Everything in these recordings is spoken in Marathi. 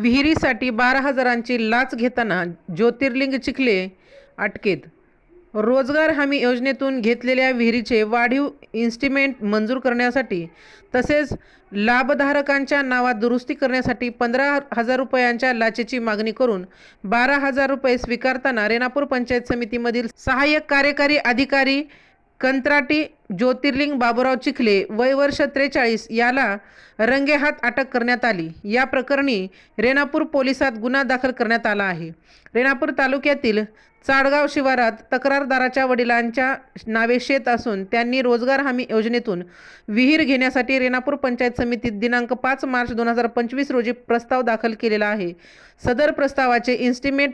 विहिरीसाठी बारा हजारांची लाच घेताना ज्योतिर्लिंग चिखले अटकेत. रोजगार हमी योजनेतून घेतलेल्या विहिरीचे वाढीव इन्स्टिमेंट मंजूर करण्यासाठी तसेच लाभधारकांच्या नावात दुरुस्ती करण्यासाठी पंधरा हजार रुपयांच्या लाचेची मागणी करून बारा हजार रुपये स्वीकारताना रेणापूर पंचायत समितीमधील सहाय्यक कार्यकारी अधिकारी कंत्राटी ज्योतिर्लिंग बाबुराव चिखले वय वर्ष त्रेचाळीस याला रंगेहात अटक करण्यात आली. या प्रकरणी रेणापूर पोलिसात गुन्हा दाखल करण्यात आला आहे. रेणापूर तालुक्यातील चाडगाव शिवारात तक्रारदाराच्या वडिलांच्या नावे शेत असून त्यांनी रोजगार हमी योजनेतून विहीर घेण्यासाठी रेणापूर पंचायत समितीत दिनांक पाच मार्च दोन हजार पंचवीस रोजी प्रस्ताव दाखल केलेला आहे. सदर प्रस्तावाचे इन्स्टिमेट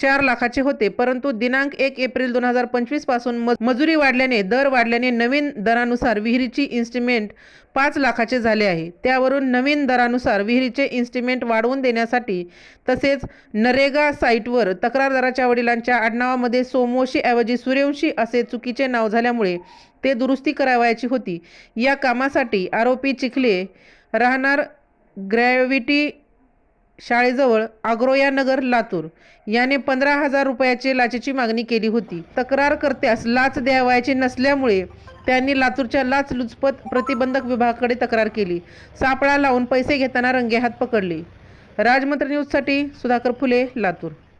चार लाखाचे होते. परंतु दिनांक एक एप्रिल दोन हजार पंचवीसपासून मज- मजुरी वाढल्याने दर वाढल्याने नवीन दरानुसार विहिरीची इन्स्ट्रुमेंट पाच लाखाचे झाले आहे. त्यावरून नवीन दरानुसार विहिरीचे इन्स्ट्रुमेंट वाढवून देण्यासाठी तसेच नरेगा साईटवर तक्रारदाराच्या वडिलांच्या आडनावामध्ये सोमवशी ऐवजी सूर्यवंशी असे चुकीचे नाव झाल्यामुळे ते दुरुस्ती करावयाची होती. या कामासाठी आरोपी चिखले राहणार ग्रॅव्हिटी शाळेजवळ आग्रोया नगर लातूर. याने पंधरा हजार रुपयाचे लाचेची मागणी केली होती. तक्रारकर्त्यास लाच द्यावयाची नसल्यामुळे त्यांनी लातूरच्या लाच लुचपत प्रतिबंधक विभागाकडे तक्रार केली. सापळा लावून पैसे घेताना रंगेहात पकडले. राजमंत्र न्यूजसाठी सुधाकर फुले लातूर.